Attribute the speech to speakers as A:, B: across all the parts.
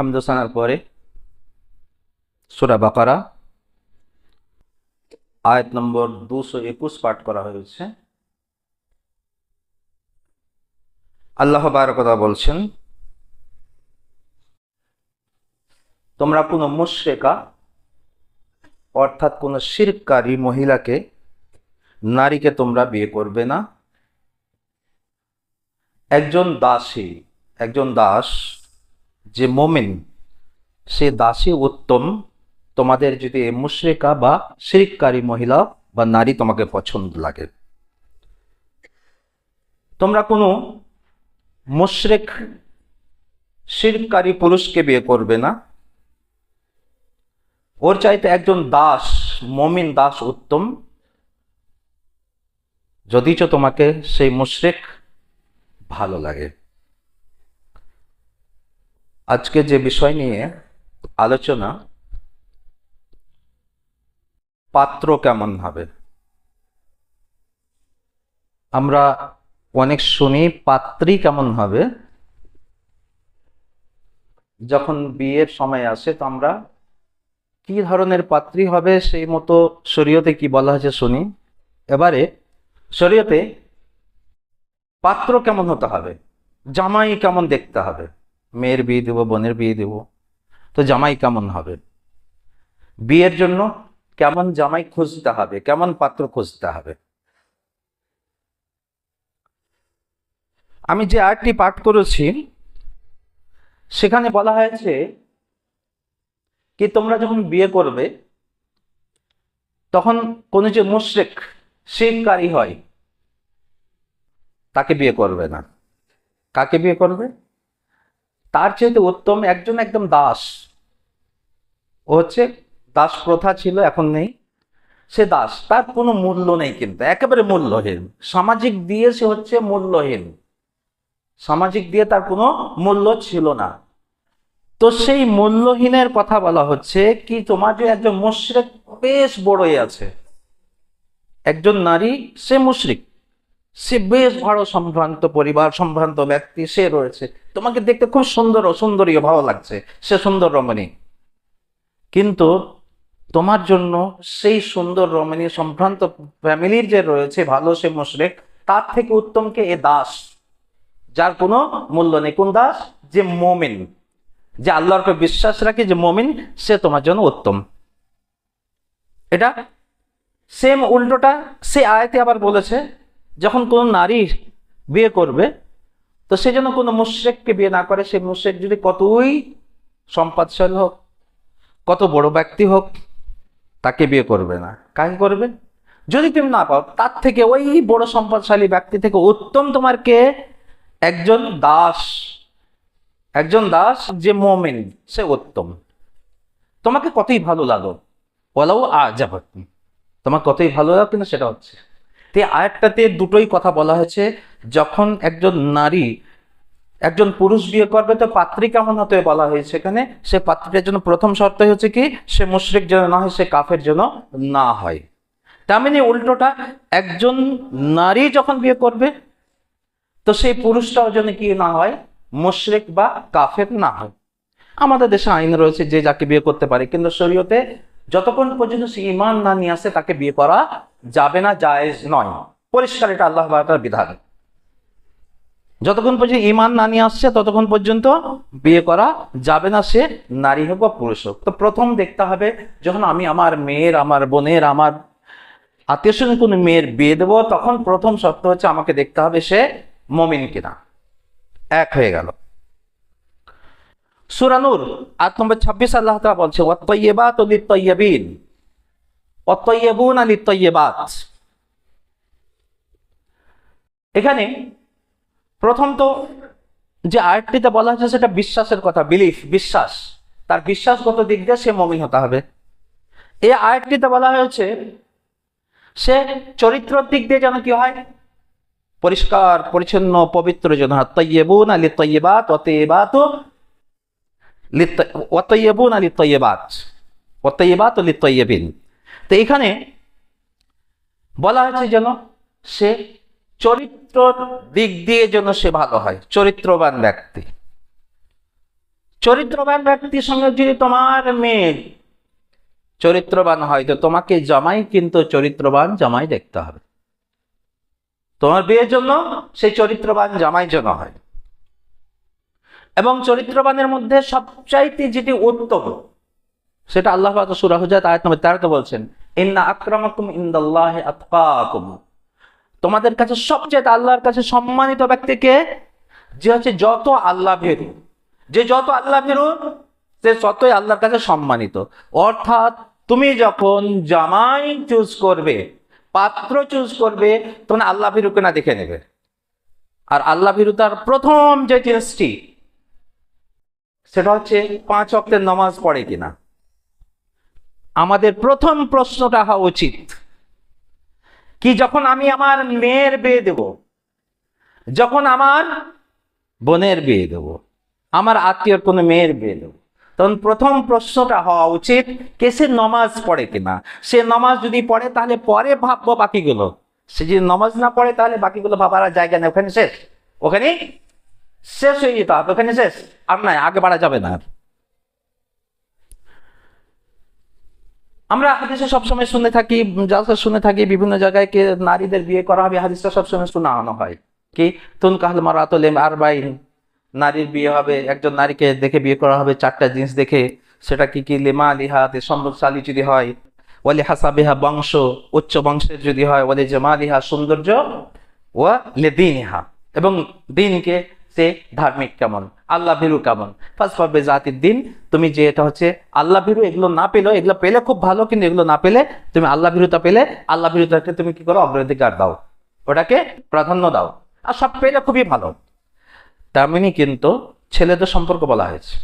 A: হামদোসানার পরে সুরা বাকারা, আয়াত নম্বর দুশো একুশ পাঠ করা হয়েছে। আল্লাহ বারকতা বলছেন, তোমরা কোনো মুশ্রেকা অর্থাৎ কোনো শিরকারী মহিলাকে, নারীকে তোমরা বিয়ে করবে না। একজন দাসী, একজন দাস যে মোমেন, সে দাসী উত্তম। তোমাদের যদি মুশ্রিকা বা শিরিককারী মহিলা বা নারী তোমাকে পছন্দ লাগে। তোমরা কোনো মুশ্রিক শিরকারী পুরুষকে বিয়ে করবে না। ওর চাইতে একজন দাস, মমিন দাস উত্তম। যদিচ তোমাকে সেই মুশ্রিক ভালো লাগে। আজকে যে বিষয় নিয়ে আলোচনা, পাত্র কেমন হবে? আমরা অনেক শুনি পাত্রী কেমন হবে। যখন বিয়ের সময় আসে তো আমরা কি ধরনের পাত্রী হবে সেই মতো শরীয়তে কি বলা হয়েছে শুনি। এবারে শরীয়তে পাত্র কেমন হতে হবে, জামাই কেমন দেখতে হবে। মেয়ের বিয়ে দেবো, বোনের বিয়ে দেবো। তো জামাই কেমন হবে? বিয়ের জন্য কেমন জামাই খুঁজতে হবে? কেমন পাত্র খুঁজতে হবে? আমি যে আর্টটি পাঠ করেছি, সেখানে বলা হয়েছে কি, তোমরা যখন বিয়ে করবে, তখন কোনো যে মুশ্রেক শিরকারী হয়। তাকে বিয়ে করবে না। কাকে বিয়ে করবে? তার চাইতে উত্তম একজন একদম দাস। ও হচ্ছে দাস প্রথা ছিল, এখন নেই। সে দাস, তার কোনো মূল্য নেই কিন্তু, একেবারে মূল্যহীন। সামাজিক দিয়ে সে হচ্ছে মূল্যহীন। সামাজিক দিয়ে তার কোনো মূল্য ছিল না। তো সেই মূল্যহীনের কথা বলা হচ্ছে কি, তোমার যে একজন মুশরিক বেশ বড়ই আছে। একজন নারী, সে মুশরিক। সে বেশ বড় সম্ভ্রান্ত পরিবার, সম্ভ্রান্ত ব্যক্তি, সে রয়েছে। তোমাকে দেখতে খুব সুন্দর ও সুন্দরী ভালো লাগছে। সে সুন্দর রমণী। কিন্তু তোমার জন্য সেই সুন্দর রমণী, সম্ভ্রান্ত ফ্যামিলির যে রয়েছে, ভালো সে মুশরেক, তার থেকে উত্তমকে এ দাস। যার কোনো মূল্য নেই। কোন দাস? যে মোমিন। যে আল্লাহর বিশ্বাস রাখে যে মমিন, সে তোমার জন্য উত্তম। এটা সেম উল্টোটা সে আয়তে আবার বলেছে যখন কোনো নারী বিয়ে করবে, তো সে যেন কোনো মুশ্রেককে বিয়ে না করে। সেই মুশ্রেক যদি কতই সম্পদশালী হোক, কত বড় ব্যক্তি হোক, তাকে বিয়ে করবে না। কাকে করবে? যদি তুমি না পাও, তার থেকে ওই বড় সম্পদশালী ব্যক্তি থেকে উত্তম তোমার কে? একজন দাস। একজন দাস যে মোমেন, সে উত্তম। তোমাকে কতই ভালো লাগো। বলাও আজাব তোমার কতই ভালো লাগো কিনা সেটা হচ্ছে। তো আরেকটাতে দুটোই কথা বলা হয়েছে, যখন একজন নারী, একজন পুরুষ বিয়ে করবে, তো পাত্রী কেমন হতে বলা হয়েছে এখানে? সে পাত্রীর জন্য প্রথম শর্ত হচ্ছে কি? সে মুশরিক যেন না হয়, সে কাফের জন্য না হয়। তার মানে উল্টোটা, একজন নারী যখন বিয়ে করবে, তো সেই পুরুষটাও যেন কি না হয়, মুশরিক বা কাফের না হয়। আমাদের দেশে আইন রয়েছে যে যাকে বিয়ে করতে পারে, কিন্তু শরীয়তে যতক্ষণ পর্যন্ত সে ইমান না নিয়ে আসে, তাকে বিয়ে করা যাবে না, জায়েজ নয়। পরিষ্কার এটা আল্লাহ বাবার বিধান। যতক্ষণ পর্যন্ত ইমান না নিয়ে আসছে, ততক্ষণ পর্যন্ত বিয়ে করা যাবে না, সে নারী হোক বা পুরুষ হোক। তো প্রথম দেখতে হবে, যখন আমি আমার মেয়ের, আমার বোনের, আমার আত্মীয় স্বজন কোনো মেয়ের বিয়ে দেবো, তখন প্রথম শর্ত হচ্ছে আমাকে দেখতে হবে সে মমিন কিনা। এক হয়ে গেল। সুরানুর আট নম্বর ছাব্বিশ আল্লাহ বলছে লিত-তাইয়্যিবিন ওয়াত্তাইয়্যিবুনা লিত-তাইয়্যিবাত। এখানে প্রথম তো যে আয়াতটিতে বলা হচ্ছে সেটা বিশ্বাসের কথা বিলিফ বিশ্বাস। তার বিশ্বাসগত দিক দিয়ে সে মমিন হতে হবে। এই আয়াতটিতে বলা হয়েছে, সে চরিত্রের দিক দিয়ে যেন কি হয়? পরিষ্কার, পরিচ্ছন্ন, পবিত্র যেন হয়। তৈয়বুন আলি তৈবাত অতএবাত অতএবুন আলি তৈবাত অতএবাত অলি তৈয়বিন তো এখানে বলা হয়েছে যেন সে চরিত্র দিক দিয়ে যেন সে ভালো হয়, চরিত্রবান ব্যক্তি। চরিত্রবান ব্যক্তির সঙ্গে যদি তোমার মেয়ে চরিত্রবান হয়, তো তোমাকে জামাই কিন্তু চরিত্রবান জামাই দেখতে হবে। তোমার বিয়ের জন্য সেই চরিত্রবান জামাই যেন হয়। এবং চরিত্রবানের মধ্যে সবচাইতে যেটি উত্তম, সেটা আল্লাহ পাক সূরা হুজাত আয়াত নম্বর 13 বলছেন তোমাদের কাছে সবচেয়ে আল্লাহর কাছে সম্মানিত ব্যক্তিকে যে হচ্ছে যত আল্লাহ ভীরু। যে যত আল্লাহ ভীরু, সে ততই আল্লাহর কাছে সম্মানিত। অর্থাৎ তুমি যখন জামাই চুজ করবে, পাত্র চুজ করবে, তখন আল্লাহ ভীরুকে না দেখে নেবে। আর আল্লাহ ভীরুতার প্রথম যে জিনিসটি, সেটা হচ্ছে পাঁচ অক্টের নামাজ পড়ে কিনা। আমাদের প্রথম প্রশ্নটা হওয়া উচিত। কি যখন আমি আমার মেয়ের বিয়ে দেব, যখন আমার বোনের বিয়ে দেব, আমার আত্মীয়র কোনো মেয়ের বিয়ে দেব, তখন প্রথম প্রশ্নটা হওয়া উচিত কে সে নমাজ পড়ে কিনা। সে নমাজ যদি পড়ে তাহলে পরে ভাববো বাকিগুলো। সে যদি নমাজ না পড়ে তাহলে বাকিগুলো ভাবার জায়গা নেই। ওখানে শেষ। ওখানে শেষ হয়ে যেত। ওখানে শেষ। আর নাই, আগে বাড়া যাবে না আমরা হাদিসে সবসময় শুনে থাকি, জালসা শুনে থাকি, বিভিন্ন জায়গায় কে নারীদের বিয়ে করা হবে, হাদিসটা সবসময় শোনানো হয়। কি? তুন কাহল মারাতলে আর বাইন নারীর বিয়ে হবে, একজন নারীকে দেখে বিয়ে করা হবে, চারটা জিনিস দেখে, সেটা কি কি? লেমা লিহাতে সম্পদশালী যদি হয়, ওয়ালি হাসাবিহা বংশ, উচ্চ বংশের যদি হয়, ওয়ালি জামালিহা সৌন্দর্য, ওয়া লেদিনহা এবং দিনকে সে ধার্মিক কেমন? আল্লাহ ভীরু কেমন? ফার্স্ট পাবে জাতির দিন, তুমি যে এটা হচ্ছে আল্লাহ ভীরু, এগুলো না পেলেও, এগুলো পেলে খুব ভালো, কিন্তু এগুলো না পেলে তুমি আল্লাহ ভীরুতা পেলে, আল্লাহ ভীরুতাকে তুমি কি করো? অগ্রাধিকার দাও। ওটাকে প্রাধান্য দাও। আর সব পেলে খুবই ভালো। তেমনি কিন্তু ছেলেদের সম্পর্ক বলা হয়েছে।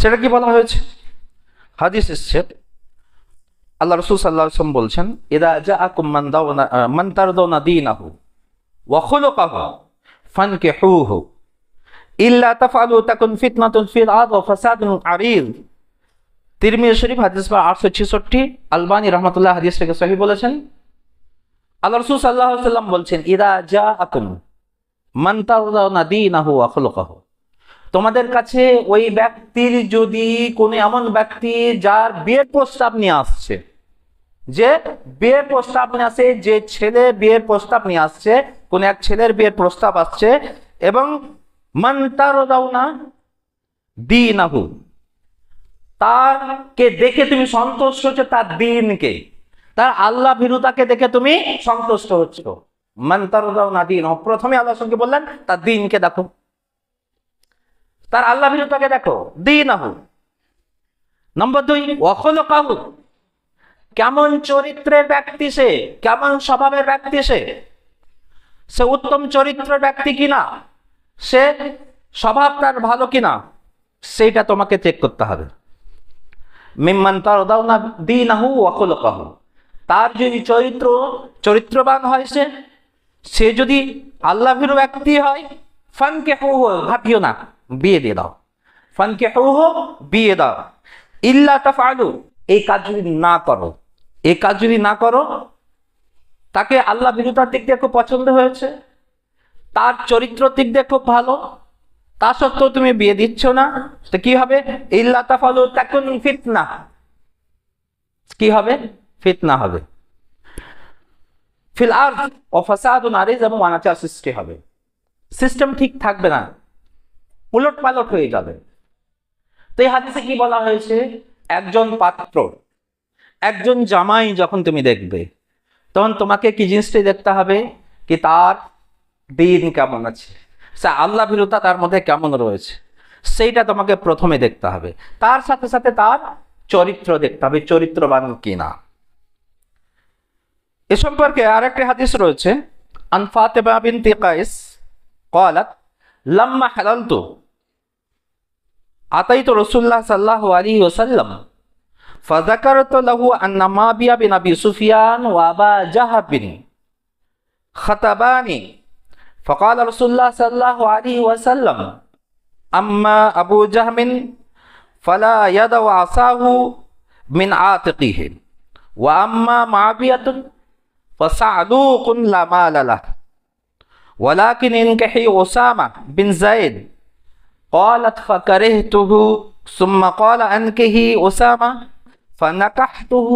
A: সেটা কি বলা হয়েছে? হাদিস এসছে। আল্লাহ রসুল সাল্লাহ আসলাম বলছেন এরা যা আকুম মান দাও না মান তার দাও না দিন আহু হু ফানকিহুহু। ইল্লা তাফআলু তাকুন ফিতনাতুন ফিল আরদ ওয়া ফাসাদুন আরিদ তিরমিজি শরীফ, হাদিস বা 866 আলবানী রাহমাতুল্লাহ হাদিসটাকে সহিহ বলেছেন আল্লাহ রাসূল আলাইহি সাল্লাম বলছেন, ইদা জাআকুম মান তারদাউনা দীনাহু ওয়া খুলুকাহু। তোমাদের কাছে ওই ব্যক্তির যদি কোন এমন ব্যক্তি যার বিয়ের প্রস্তাব নিয়ে আসছে, যে বিয়ের প্রস্তাব নিয়ে আসে, যে ছেলে বিয়ের প্রস্তাব নিয়ে আসছে, কোন এক ছেলের বিয়ের প্রস্তাব আসছে এবং মন্তারো দাও না, দিনাহু। তাকে দেখে তুমি সন্তুষ্ট হচ্ছে, তার দিনকে। তার আল্লাহ ভীরুতাকে দেখে তুমি সন্তুষ্ট হচ্ছ। মন্তারো দাও না দিন প্রথমে আল্লাহ সঙ্গে বললেন, তার দিনকে দেখো। তার আল্লাহ ভীরুতাকে দেখো, দিনাহু। নম্বর দুই অখল কাহু কেমন চরিত্রের ব্যক্তি সে? কেমন স্বভাবের ব্যক্তি সে উত্তম চরিত্রের ব্যক্তি কিনা? সে স্বভাব তার ভালো কিনা, সেইটা তোমাকে চেক করতে হবে। মিম্মান তার না দি নাহু অকল কাহু তার যদি চরিত্র, চরিত্রবান হয় সে সে যদি আল্লাভীর ব্যক্তি হয় ফানকে হু ভাবিও না, বিয়ে দিয়ে দাও। ফানকে হু বিয়ে দাও। ইল্লা তাফআলু, এই কাজ যদি না করো, এই কাজ যদি না করো, তাকে আল্লাহ বিরুতার দিক দিয়ে খুব পছন্দ হয়েছে। তার চরিত্র দিক দিয়ে খুব ভালো। তা সত্ত্বেও তুমি বিয়ে দিচ্ছ না। তো কি হবে? ইল্লা তাফালু তাকুন ফিতনা। কি হবে? ফিতনা হবে। ফিল আর অফাসাদুন আরিজ এবং অনাচার সৃষ্টি হবে। সিস্টেম ঠিক থাকবে না। উলট পালট হয়ে যাবে। তো এই হাদিসে কি বলা হয়েছে? একজন পাত্র, একজন জামাই যখন তুমি দেখবে, তখন তোমাকে কি জিনিসটি দেখতে হবে? কি তার দিন কেমন আছে সে আল্লাহ ভীরতা তার মধ্যে কেমন রয়েছে সেইটা তোমাকে প্রথমে দেখতে হবে তার সাথে সাথে তার চরিত্র দেখতে হবে চরিত্রবান কিনা এ সম্পর্কে আরেকটি হাদিস রয়েছে আনফাতেবা বিনতি কাইস قالت لما حللت أتيت رسول الله صلى الله عليه وسلم فذكرت له أن معاوية بن أبي سفيان وأبا جهل خطباني فقال رسول الله صلى الله عليه وسلم أما أبو جهم فلا يدع عصاه من عاتقه وأما معاوية فصعلوق لا مال له ولكن انكحي أسامة بن زيد. قالت فكرهته. ثم قال أنكحي أسامة فنكحته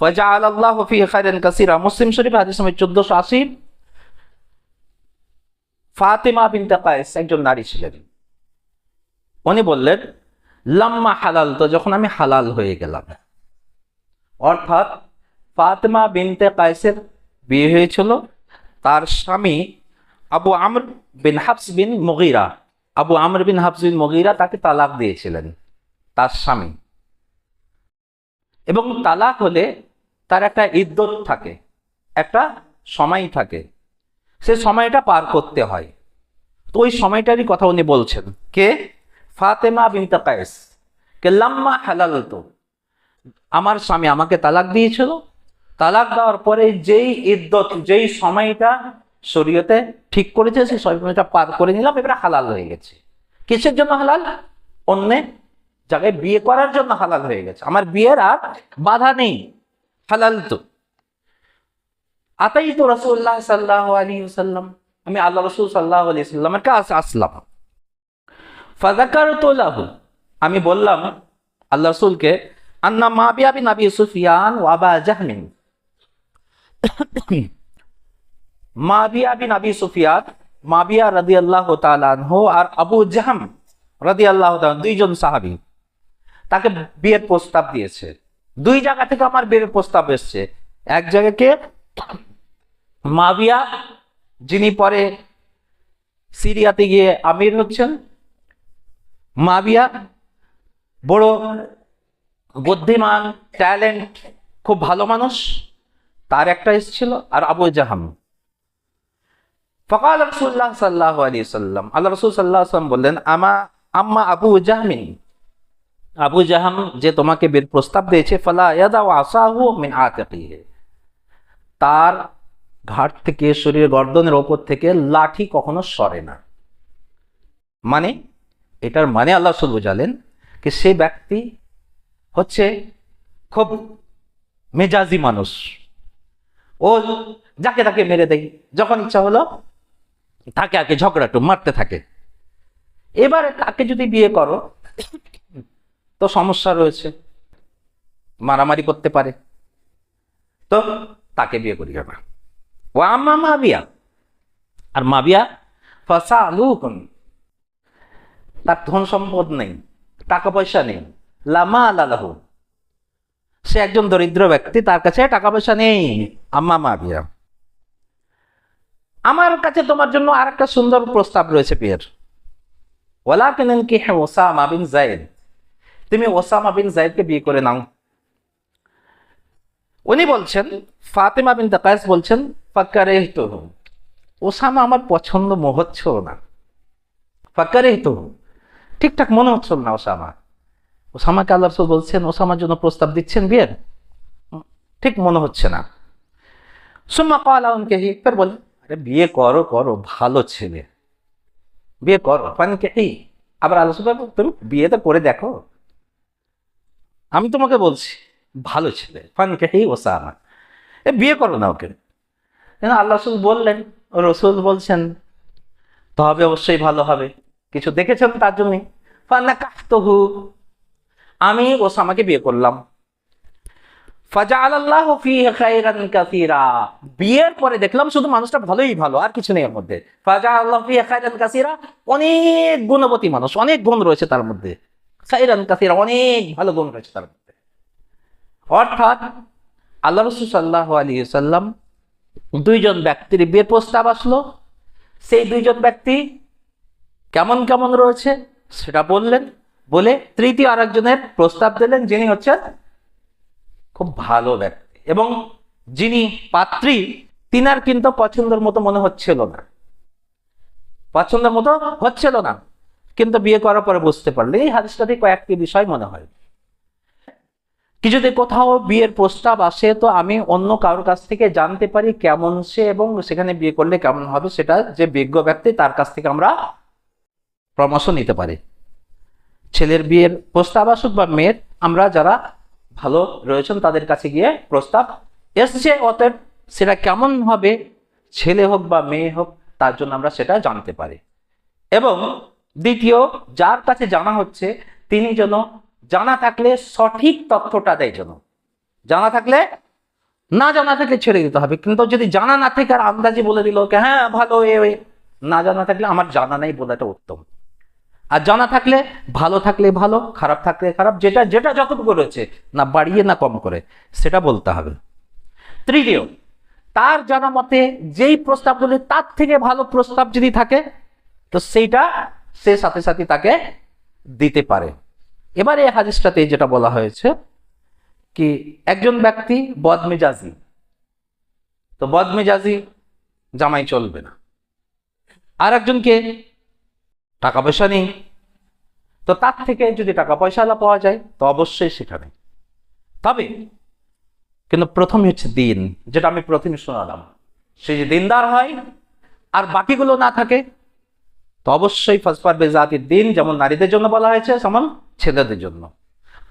A: فجعل الله في خير كثيرا. مسلم شريف حديث 1480 ফাতেমা বিনতে কায়েস, একজন নারী ছিলেন। উনি বললেন, লাম্মা হালাল তো যখন আমি হালাল হয়ে গেলাম। অর্থাৎ ফাতেমা বিনতে কায়েসের বিয়ে হয়েছিল। তার স্বামী আবু আমর বিন হাফস বিন মগিরা, আবু আমর বিন হাফস বিন মগিরা তাকে তালাক দিয়েছিলেন, তার স্বামী। এবং তালাক হলে তার একটা ইদ্যত থাকে, একটা সময় থাকে। সে সময়টা পার করতে হয়। তো ওই সময়টারই কথা উনি বলছেন। কে? ফাতেমা বিনতে কায়েস। কে লাম্মা হালাল তো আমার স্বামী আমাকে তালাক দিয়েছিল। তালাক দেওয়ার পরে যেই ইদ্যত যেই সময়টা শরীয়তে ঠিক করেছে, সেই সময়টা পার করে নিলাম, এবারে হালাল হয়ে গেছে। কিসের জন্য হালাল? অন্য জায়গায় বিয়ে করার জন্য হালাল হয়ে গেছে। আমার বিয়ের আর বাধা নেই। হালাল তো আতাই তো রসুল্লাহ সাল্লাহ আলী আমি আল্লাহ রসুল সাল্লাহ আলী সাল্লামের কাছে আসলাম। ফাজাকার তোলাহু আমি বললাম, আল্লাহ রসুলকে, আন্না মাবিয়া বিন আবি সুফিয়ান ওয়াবা জাহমিন। মাবিয়া বিন আবি সুফিয়ান, মাবিয়া রাদি আল্লাহ তালানহ আর আবু জাহাম রাদি আল্লাহ দুইজন সাহাবি। তাকে বিয়ের প্রস্তাব দিয়েছে। দুই জায়গা থেকে আমার বিয়ের প্রস্তাব এসছে। এক জায়গাকে মাবিয়া, যিনি পরে সিরিয়াতে গিয়ে আমির হচ্ছেন। মাবিয়া, বড় বুদ্ধিমান, ট্যালেন্ট, খুব ভালো মানুষ। তার একটা এসেছিল আর আবু জাহাম। ফকাল রসুল্লাহ সাল্লাহ আলী সাল্লাম আল্লাহ রসুল সাল্লাহ সাল্লাম বললেন, আমা, আম্মা আবু জাহমিন। আবু জাহাম যে তোমাকে বের প্রস্তাব দিয়েছে, ফলা ইয়াদা আসাহু মিন আতিকিহি। তার ঘাট থেকে শরীরের গর্দনের ওপর থেকে লাঠি কখনো সরে না। মানে? এটার মানে আল্লাহ রসুল বুঝালেন যে সে ব্যক্তি হচ্ছে খুব মেজাজি মানুষ। ও যাকে তাকে মেরে দেয়, যখন ইচ্ছা হলো তাকে আগে ঝগড়াটু মারতে থাকে। এবারে তাকে যদি বিয়ে করো, তো সমস্যা রয়েছে, মারামারি করতে পারে। তো তাকে বিয়ে করিও না। ও আম্মা মাবিয়া আর মাবিয়া ফসা আলু তার ধন সম্পদ নেই টাকা পয়সা নেই। লামা আলাহু সে একজন দরিদ্র ব্যক্তি তার কাছে টাকা পয়সা নেই। আম্মা মাবিয়া আমার কাছে তোমার জন্য আর একটা সুন্দর প্রস্তাব রয়েছে বিয়ের ওলা কেনেন কি হ্যাঁ ওসামা বিন জায়েদ। তুমি ওসামা বিন জায়েদকে বিয়ে করে নাও। উনি বলছেন ফাতেমা বিন তাকায়েস বলছেন ফাক্কারে তো ওসামা আমার পছন্দ হচ্ছেও না। ফাক্কারে তো ঠিকঠাক মনে হচ্ছিল না ওসামা। ওসামাকে আল্লাহ রসুল বলছেন ওসামার জন্য প্রস্তাব দিচ্ছেন বিয়ের? ঠিক মনে হচ্ছে না। সুম্মা কলা উনকে একবার বলে আরে বিয়ে করো করো ভালো ছেলে। বিয়ে করো। ফানকে এই আবার আলোচনা তুমি বিয়ে তো করে দেখো। আমি তোমাকে বলছি ভালো ছেলে। ফানকে এই ওসামা, এ বিয়ে করো না ওকে। আল্লাহ রসুল বললেন, রসুল বলছেন তো হবে অবশ্যই ভালো হবে। কিছু দেখেছেন তার জন্যই ফান্না কাহতহু আমি ওসামাকে বিয়ে করলাম। ফাজাল আল্লাহ বিয়ের পরে দেখলাম শুধু মানুষটা ভালোই ভালো, আর কিছু নেই এর মধ্যে। ফাজা আল্লাহ খাইরান কাসিরা। অনেক গুণবতী মানুষ, অনেক গুণ রয়েছে তার মধ্যে। খাইরান কাসিরা অনেক ভালো গুণ রয়েছে তার মধ্যে। অর্থাৎ আল্লাহ রসুল সাল্লাহ আলী সাল্লাম দুইজন ব্যক্তির বিয়ের প্রস্তাব আসলো। সেই দুইজন ব্যক্তি কেমন কেমন রয়েছে সেটা বললেন, বলে তৃতীয় আরেকজনের প্রস্তাব দিলেন, যিনি হচ্ছেন খুব ভালো ব্যক্তি। এবং যিনি পাত্রী, তিনার কিন্তু পছন্দের মতো মনে হচ্ছিল না। পছন্দের মতো হচ্ছিল না। কিন্তু বিয়ে করার পরে বুঝতে পারলে এই হাদিসটাতে কয়েকটি বিষয় মনে হয়। যদি কোথাও বিয়ের প্রস্তাব আসে, তো আমি অন্য কারোর কাছ থেকে জানতে পারি কেমন সে এবং সেখানে বিয়ে করলে কেমন হবে সেটা যে বিজ্ঞ ব্যক্তি, তার কাছ থেকে আমরা পরামর্শ নিতে পারি। ছেলের বিয়ের প্রস্তাব আসুক বা মেয়ের, আমরা যারা ভালো রয়েছেন তাদের কাছে গিয়ে প্রস্তাব, এসছে অতএব সেটা কেমন হবে, ছেলে হোক বা মেয়ে হোক, তার জন্য আমরা সেটা জানতে পারি। এবং দ্বিতীয়, যার কাছে জানা হচ্ছে, তিনি যেন জানা থাকলে সঠিক তথ্যটা দেয় যেন। জানা থাকলে, না জানা থাকলে ছেড়ে দিতে হবে। কিন্তু যদি জানা না থাকে আর আন্দাজে বলে দিল ওকে হ্যাঁ ভালো, এ। না জানা থাকলে আমার জানা নেই বলাটা উত্তম। আর জানা থাকলে, ভালো থাকলে ভালো, খারাপ থাকলে খারাপ, যেটা যেটা যতটুকু রয়েছে, না বাড়িয়ে না কম করে, সেটা বলতে হবে। তৃতীয়, তার জানা মতে যেই প্রস্তাবগুলি তার থেকে ভালো প্রস্তাব যদি থাকে, তো সেইটা সে সাথে সাথে তাকে দিতে পারে। এবার এই হাদিসটাতে যেটা বলা হয়েছে কি একজন ব্যক্তি বদমেজাজি, তো বদমেজাজি জামাই চলবে না। আর একজনকে টাকা পয়সা নেই, তো তার থেকে যদি টাকা পয়সা পাওয়া যায়, তো অবশ্যই সেখানে। তবে কিন্তু প্রথমে হচ্ছে দিন, যেটা আমি প্রথমে শোনালাম। সে যে দিনদার হয়, আর বাকিগুলো না থাকে তো অবশ্যই ফসফার বেজাতির দিন, যেমন নারীদের জন্য বলা হয়েছে তেমন ছেলেদের জন্য।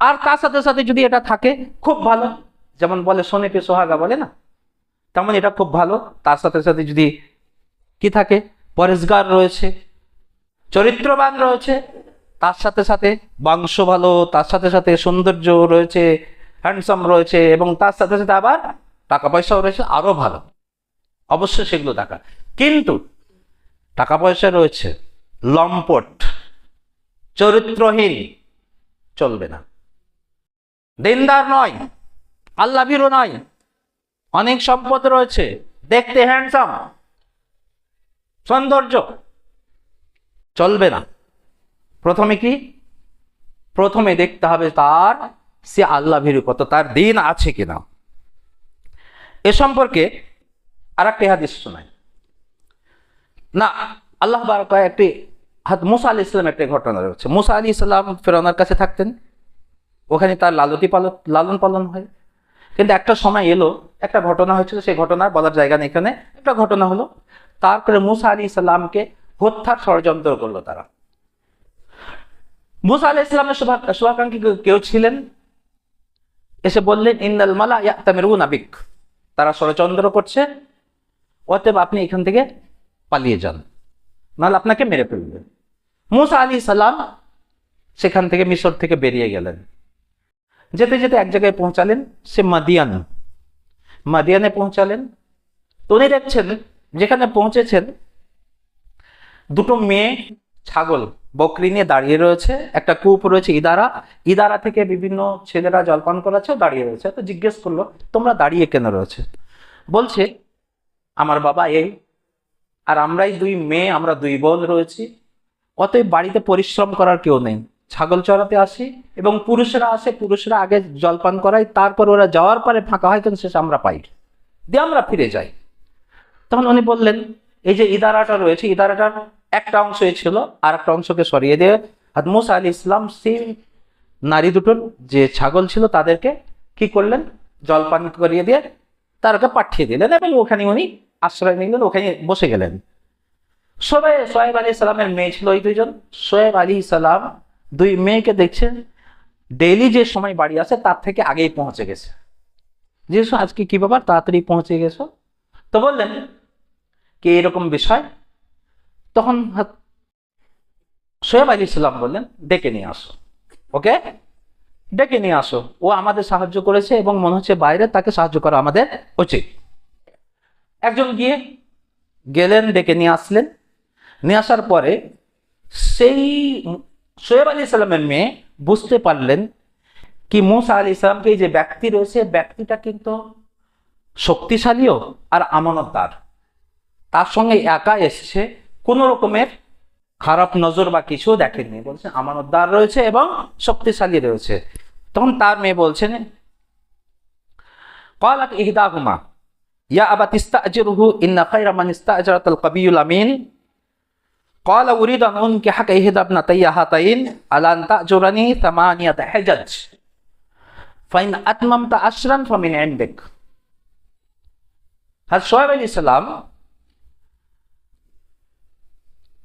A: আর তার সাথে সাথে যদি এটা থাকে, খুব ভালো। যেমন বলে সোনে পে সোহাগা বলে না? তেমন এটা খুব ভালো। তার সাথে সাথে যদি কি থাকে? পরেশগার রয়েছে, চরিত্রবান রয়েছে, তার সাথে সাথে বংশ ভালো, তার সাথে সাথে সৌন্দর্য রয়েছে হ্যান্ডসাম রয়েছে, এবং তার সাথে সাথে আবার টাকা পয়সাও রয়েছে, আরও ভালো। অবশ্যই সেগুলো টাকা কিন্তু টাকা পয়সা রয়েছে, লম্পট, চরিত্রহীন, চলবে না। দিনদার নয় আল্লাহ ভীরু নয়, অনেক সম্পদ রয়েছে, দেখতে হ্যান্ডসাম সৌন্দর্য, চলবে না। প্রথমে কি? প্রথমে দেখতে হবে তার, সে আল্লাহ ভীরু কত তার দিন আছে কিনা। এ সম্পর্কে আর একটি হাদিস শোনায় না, আল্লাহ বারকা একটি হাত মুসা আলি ইসলাম একটি ঘটনা রয়েছে। মুসা আলী ইসলাম ফেরানোর কাছে থাকতেন। ওখানে তার লালতি পালন, লালন পালন হয়। কিন্তু একটা সময় এলো, একটা ঘটনা হয়েছিল, সেই ঘটনার বলার জায়গা নেই এখানে। একটা ঘটনা হলো, তারপরে মুসা আলী ইসলামকে হত্যার ষড়যন্ত্র করল তারা। মুসা আলি ইসলামের শুভা- শুভাকাঙ্ক্ষী কেউ- ছিলেন? এসে বললেন ইন্দাল মালা ইয়াতামিরুন আবিক তারা ষড়যন্ত্র করছে। অতএব আপনি এখান থেকে পালিয়ে যান। নাহলে আপনাকে মেরে ফেলবে। মুসা আলী সালাম সেখান থেকে মিশর থেকে বেরিয়ে গেলেন। যেতে যেতে এক জায়গায় পৌঁছালেন, সে মাদিয়ান। মাদিয়ানে পৌঁছালেন। তো উনি দেখছেন, যেখানে পৌঁছেছেন, দুটো মেয়ে ছাগল, বকরি নিয়ে দাঁড়িয়ে রয়েছে, একটা কূপ রয়েছে ইদারা। ইদারা থেকে বিভিন্ন ছেলেরা জলপান করাচ্ছে দাঁড়িয়ে রয়েছে। তো জিজ্ঞেস করল, তোমরা দাঁড়িয়ে কেন রয়েছে? বলছে, আমার বাবা এই আর আমরাই দুই মেয়ে, আমরা দুই বোন রয়েছি। অতএব বাড়িতে পরিশ্রম করার কেউ নেই। ছাগল চড়াতে আসি এবং পুরুষরা আসে, পুরুষরা আগে জলপান করায়, তারপর ওরা যাওয়ার পরে ফাঁকা হয়, তখন শেষে আমরা পাই। দিয়ে আমরা ফিরে যাই। তখন উনি বললেন, এই যে ইদারাটা রয়েছে, ইদারাটার একটা অংশই ছিল আর একটা অংশকে সরিয়ে দিয়ে মুসা আলী ইসলাম সেই নারী দুটোর যে ছাগল ছিল, তাদেরকে কি করলেন? জলপান করিয়ে দিয়ে তারকে পাঠিয়ে দিলেন এবং ওখানে উনি আশ্রয় নিলেন, ওখানে বসে গেলেন। সবাই সোয়েব আলী সালামের মেয়ে ছিল ওই দুইজন। সোয়েব আলী সালাম দুই মেয়েকে দেখছেন ডেইলি যে সময় বাড়ি আসে তার থেকে আগেই পৌঁছে গেছে। যেসব আজকে কি ব্যাপার? তাড়াতাড়ি পৌঁছে গেছো? তো বললেন, কি এরকম বিষয়? তখন সোয়েব আলী সালাম বললেন, ডেকে নিয়ে আসো। ওকে? ডেকে নিয়ে আসো। ও আমাদের সাহায্য করেছে এবং মনে হচ্ছে বাইরে তাকে সাহায্য করা আমাদের উচিত। একজন গিয়ে গেলেন, ডেকে নিয়ে আসলেন। নিয়ে আসার পরে সেই সোয়েব আলী সালামের মেয়ে বুঝতে পারলেন কি মুসা আলী ইসলামকে যে ব্যক্তি রয়েছে, ব্যক্তিটা কিন্তু শক্তিশালীও আর আমানতদার। তার সঙ্গে একা এসেছে, কোনো রকমের খারাপ নজর বা কিছু দেখেননি। বলছেন আমানতদার রয়েছে এবং শক্তিশালী রয়েছে। তখন তার মেয়ে বলছেন قالت إحداهما يا أبت استأجره إن خير من استأجرت القبي الأمين قال أريد أن أنكحك إحدى ابنتي هاتين على أن تأجرني ثمانية حجج فإن أتممت عشرا فمن عندك হ্যাঁ সোহেব আলী ইসলাম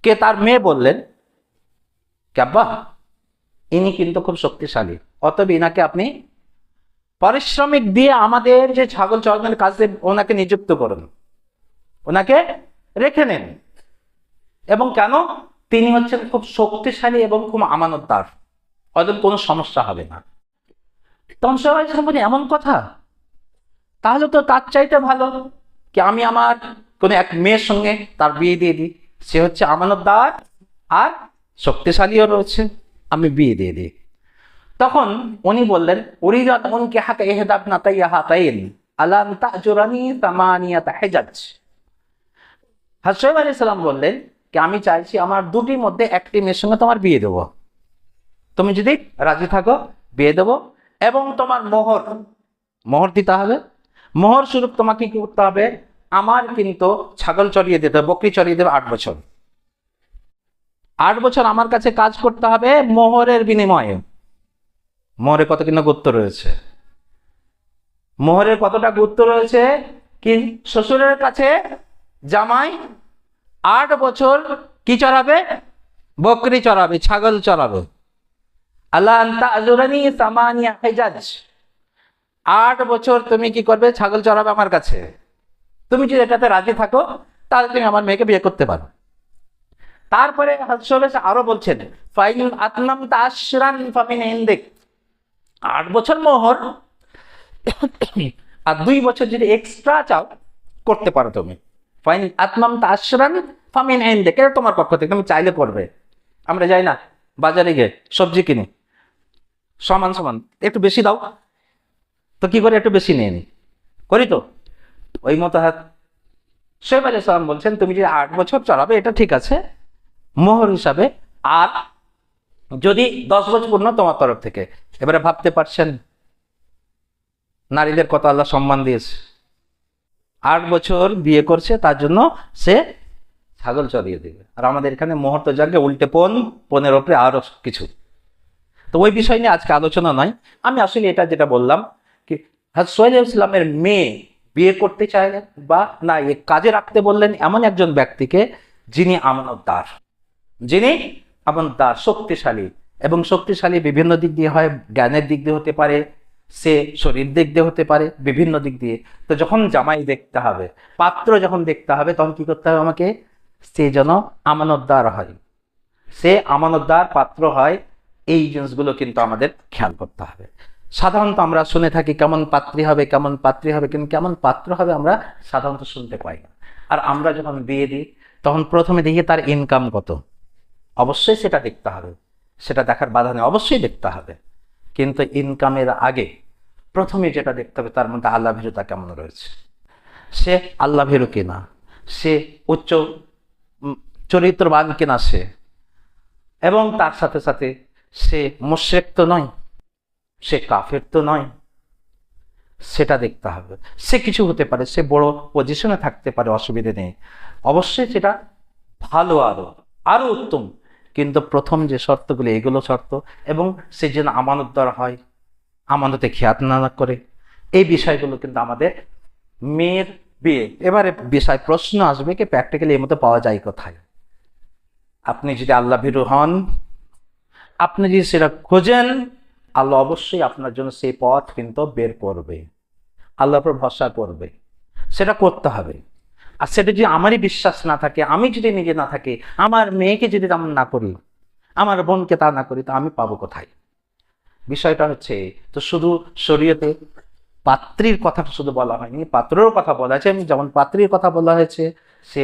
A: কে তার মেয়ে বললেন ক্যাব্বা ইনি কিন্তু খুব শক্তিশালী অতএব ইনাকে আপনি পারিশ্রমিক দিয়ে আমাদের যে ছাগল চড়ানোর কাজে ওনাকে নিযুক্ত করুন। ওনাকে রেখে নেন। এবং কেন? তিনি হচ্ছেন খুব শক্তিশালী এবং খুব আমানতদার। হয়তো কোনো সমস্যা হবে না। তখন সবাই বলি, এমন কথা? তাহলে তো তার চাইতে ভালো কি আমি আমার কোনো এক মেয়ের সঙ্গে তার বিয়ে দিয়ে দিই? সে হচ্ছে আমানতদার আর শক্তিশালীও রয়েছে, আমি বিয়ে দিয়ে দিই। তখন উনি বললেন উরিদাত উনকে হাকা এহেদাব নাতাইয়া হাতাইন। আলান তাজুরানি তামানিয়াতা হেজাজ। হাসেব আলী সাল্লাম বললেন কি, আমি চাইছি আমার দুটির মধ্যে একটি মেয়ের সঙ্গে তোমার বিয়ে দেবো। তুমি যদি রাজি থাকো, বিয়ে দেবো। এবং তোমার মোহর মোহর দিতে হবে। মোহর স্বরূপ তোমাকে কি করতে হবে? আমার কিন্তু ছাগল চড়িয়ে দিতে বকরি চড়িয়ে দেবে আট বছর। আট বছর আমার কাছে কাজ করতে হবে মোহরের বিনিময়ে। মোহরে কত কিনা গুরুত্ব রয়েছে। মোহরের কতটা গুরুত্ব রয়েছে কি? শ্বশুরের কাছে জামাই আট বছর কি চড়াবে? বকরি চড়াবে, ছাগল চড়াবে। আল্লাহ সামানিয়া আট বছর তুমি কি করবে? ছাগল চড়াবে আমার কাছে। তুমি যদি এটাতে রাজি থাকো, তাহলে তুমি আমার মেয়েকে বিয়ে করতে পারো। তারপরে আরও বলছেন, ফাইন আতনাম তাশরান ফামিন ইনদিক। আট বছর মোহর। আর দুই বছর যদি এক্সট্রা চাও, করতে পারো তুমি। ফাইন আতমাম তাশরান ফামিন ইনদিক এটা তোমার পক্ষ থেকে? তুমি চাইলে করবে। আমরা যাই না, বাজারে গিয়ে সবজি কিনি। সমান সমান। একটু বেশি দাও। তো কি করে একটু বেশি নিয়ে নি? করি তো। ওই মতো হাত। আলী সালাম বলছেন, তুমি যদি আট বছর চলাবে এটা ঠিক আছে। মোহর হিসাবে আর যদি দশ বছর পূর্ণ তোমার তরফ থেকে। এবারে ভাবতে পারছেন? নারীদের কত আল্লাহ সম্মান দিয়েছে। আট বছর বিয়ে করছে, তার জন্য সে ছাগল চড়িয়ে দিবে। আর আমাদের এখানে মুহূর্ত জাগে উল্টে পন পনেরো ওপরে আরও কিছু। তো ওই বিষয় নিয়ে আজকে আলোচনা নয়। আমি আসলে এটা যেটা বললাম কি হাজ সোহেল ইসলামের মেয়ে বিয়ে করতে চাইলেন বা না, এ কাজে রাখতে বললেন এমন একজন ব্যক্তিকে যিনি আমানতদার। যিনি আমানতদার শক্তিশালী এবং শক্তিশালী বিভিন্ন দিক দিয়ে হয়, জ্ঞানের দিক দিয়ে হতে পারে, সে শরীর দিক দিয়ে হতে পারে, বিভিন্ন দিক দিয়ে। তো যখন জামাই দেখতে হবে, পাত্র যখন দেখতে হবে, তখন কি করতে হবে আমাকে? সে যেন আমানতদার হয়। সে আমানতদার পাত্র হয়, এই জিনিসগুলো কিন্তু আমাদের খেয়াল করতে হবে। সাধারণত আমরা শুনে থাকি, কেমন পাত্রী হবে, কেমন পাত্রী হবে, কিন্তু কেমন পাত্র হবে আমরা সাধারণত শুনতে পাই না। আর আমরা যখন বিয়ে দিই, তখন প্রথমে দেখি তার ইনকাম কত। অবশ্যই সেটা দেখতে হবে। সেটা দেখার বাধা নেই, অবশ্যই দেখতে হবে। কিন্তু ইনকামের আগে প্রথমে যেটা দেখতে হবে, তার মধ্যে আল্লাহ ভীরুতা কেমন রয়েছে? সে আল্লাহ ভীরু কিনা? সে উচ্চ চরিত্রবান কিনা সে? এবং তার সাথে সাথে সে মোশেক তো নয়, সে কাফের তো নয়। সেটা দেখতে হবে। সে কিছু হতে পারে, সে বড় পজিশনে থাকতে পারে, অসুবিধে নেই। অবশ্যই সেটা ভালো আরও আরও উত্তম। কিন্তু প্রথম যে শর্তগুলি, এগুলো শর্ত এবং সে যেন আমানতদার হয়, আমানতে খেয়াত না করে। এই বিষয়গুলো কিন্তু আমাদের মেয়ের বিয়ে। এবারে বিষয় প্রশ্ন আসবে কি প্র্যাকটিক্যালি এর মতো পাওয়া যায় কোথায়? আপনি যদি আল্লাহ ভীরু হন, আপনি যদি সেটা খোঁজেন, আল্লাহ অবশ্যই আপনার জন্য সেই পথ কিন্তু বের করবে। আল্লাহর উপর ভরসা করবে। সেটা করতে হবে। আর সেটা যদি আমারই বিশ্বাস না থাকে, আমি যদি নিজে না থাকি, আমার মেয়েকে যদি তেমন না করি, আমার বোনকে তা না করি, তা আমি পাবো কোথায়? বিষয়টা হচ্ছে, তো শুধু শরীয়তে পাত্রীর কথা শুধু বলা হয়নি, পাত্রেরও কথা বলা হয়েছে যেমন পাত্রীর কথা বলা হয়েছে, সে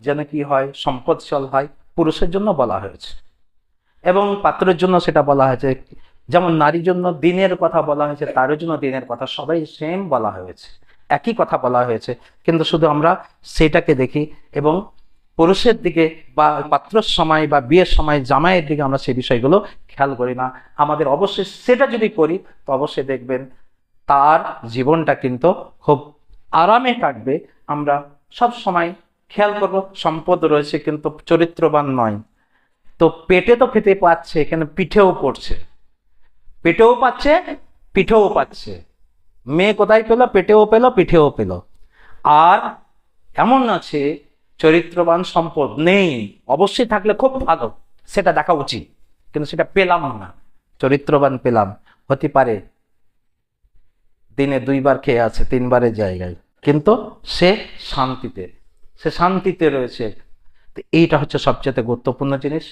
A: যেন কি হয়, সম্পদশাল হয়, পুরুষের জন্য বলা হয়েছে। এবং পাত্রের জন্য সেটা বলা হয়েছে, যেমন নারীর জন্য দিনের কথা বলা হয়েছে তার জন্য দিনের কথা, সবাই সেম বলা হয়েছে। একই কথা বলা হয়েছে। কিন্তু শুধু আমরা সেটাকে দেখি এবং পুরুষের দিকে বা পাত্রর সময় বা বিয়ের সময় জামাইয়ের দিকে আমরা সেই বিষয়গুলো খেয়াল করি না। আমাদের অবশ্যই সেটা যদি করি তো অবশ্যই দেখবেন তার জীবনটা কিন্তু খুব আরামে কাটবে। আমরা সব সময় খেয়াল করব, সম্পদ রয়েছে কিন্তু চরিত্রবান নয়। তো পেটে তো খেতে পাচ্ছে, এখানে পিঠেও পড়ছে। পেটেও পাচ্ছে, পিঠেও পাচ্ছে। মেয়ে কোথায় পেল? পেটেও পেল, পিঠেও পেল। আর এমন আছে, চরিত্রবান সম্পদ নেই। অবশ্যই থাকলে খুব ভালো, সেটা দেখা উচিত। কিন্তু সেটা পেলাম না। চরিত্রবান পেলাম। হতে পারে দিনে দুইবার খেয়ে আছে, তিনবারের জায়গায়। কিন্তু সে শান্তিতে সে শান্তিতে রয়েছে। এইটা হচ্ছে সবচেয়ে গুরুত্বপূর্ণ জিনিস।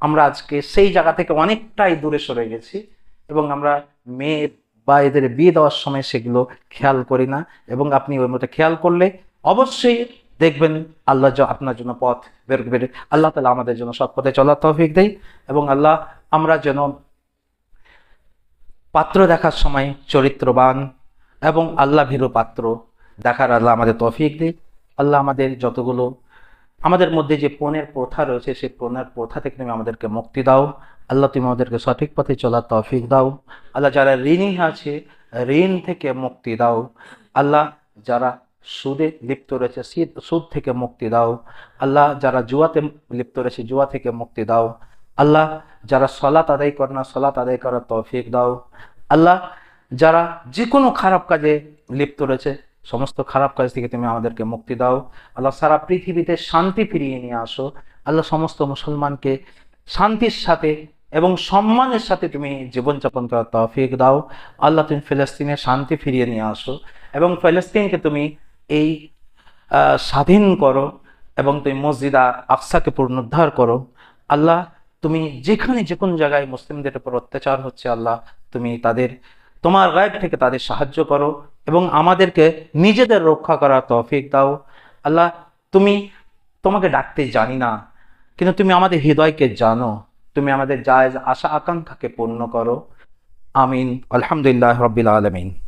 A: আমরা আজকে সেই জায়গা থেকে অনেকটাই দূরে সরে গেছি এবং আমরা মেয়ে বা এদের বিয়ে দেওয়ার সময় সেগুলো খেয়াল করি না এবং আপনি ওই মতো খেয়াল করলে অবশ্যই দেখবেন আল্লাহ আপনার জন্য পথ বের বের আল্লাহ তালা আমাদের জন্য সৎ পথে চলার তৌফিক দেয় এবং আল্লাহ আমরা যেন পাত্র দেখার সময় চরিত্রবান এবং আল্লাহ ভীরু পাত্র দেখার আল্লাহ আমাদের তৌফিক দিক আল্লাহ আমাদের যতগুলো, আমাদের মধ্যে যে পণের প্রথা রয়েছে, সেই পণের প্রথা থেকে তুমি আমাদেরকে মুক্তি দাও। আল্লাহ তুমি আমাদেরকে সঠিক পথে চলার তৌফিক দাও। আল্লাহ যারা ঋণী আছে, ঋণ থেকে মুক্তি দাও। আল্লাহ যারা সুদে লিপ্ত রয়েছে, সুদ থেকে মুক্তি দাও। আল্লাহ যারা জুয়াতে লিপ্ত রয়েছে, জুয়া থেকে মুক্তি দাও। আল্লাহ যারা সলাত আদায় করে না, সলাত আদায় করার তৌফিক দাও। আল্লাহ যারা যে কোনো খারাপ কাজে লিপ্ত রয়েছে, সমস্ত খারাপ কাজ থেকে তুমি আমাদেরকে মুক্তি দাও। আল্লাহ সারা পৃথিবীতে শান্তি ফিরিয়ে নিয়ে আসো। আল্লাহ সমস্ত মুসলমানকে শান্তির সাথে এবং সম্মানের সাথে তুমি জীবনযাপন করার তৌফিক দাও। আল্লাহ তুমি ফিলিস্তিনে শান্তি ফিরিয়ে নিয়ে আসো এবং ফিলিস্তিনকে তুমি এই স্বাধীন করো এবং তুমি মসজিদা আকসাকে পুনরুদ্ধার করো। আল্লাহ তুমি যেখানে যে কোন জায়গায় মুসলিমদের উপর অত্যাচার হচ্ছে, আল্লাহ তুমি তাদের, তোমার গায়েব থেকে তাদের সাহায্য করো এবং আমাদেরকে নিজেদের রক্ষা করার তৌফিক দাও। আল্লাহ তুমি তোমাকে ডাকতে জানি না, কিন্তু তুমি আমাদের হৃদয়কে জানো। তুমি আমাদের জায়জ আশা আকাঙ্ক্ষাকে পূর্ণ করো। আমিন। আলহামদুলিল্লাহ রবিল আলমিন।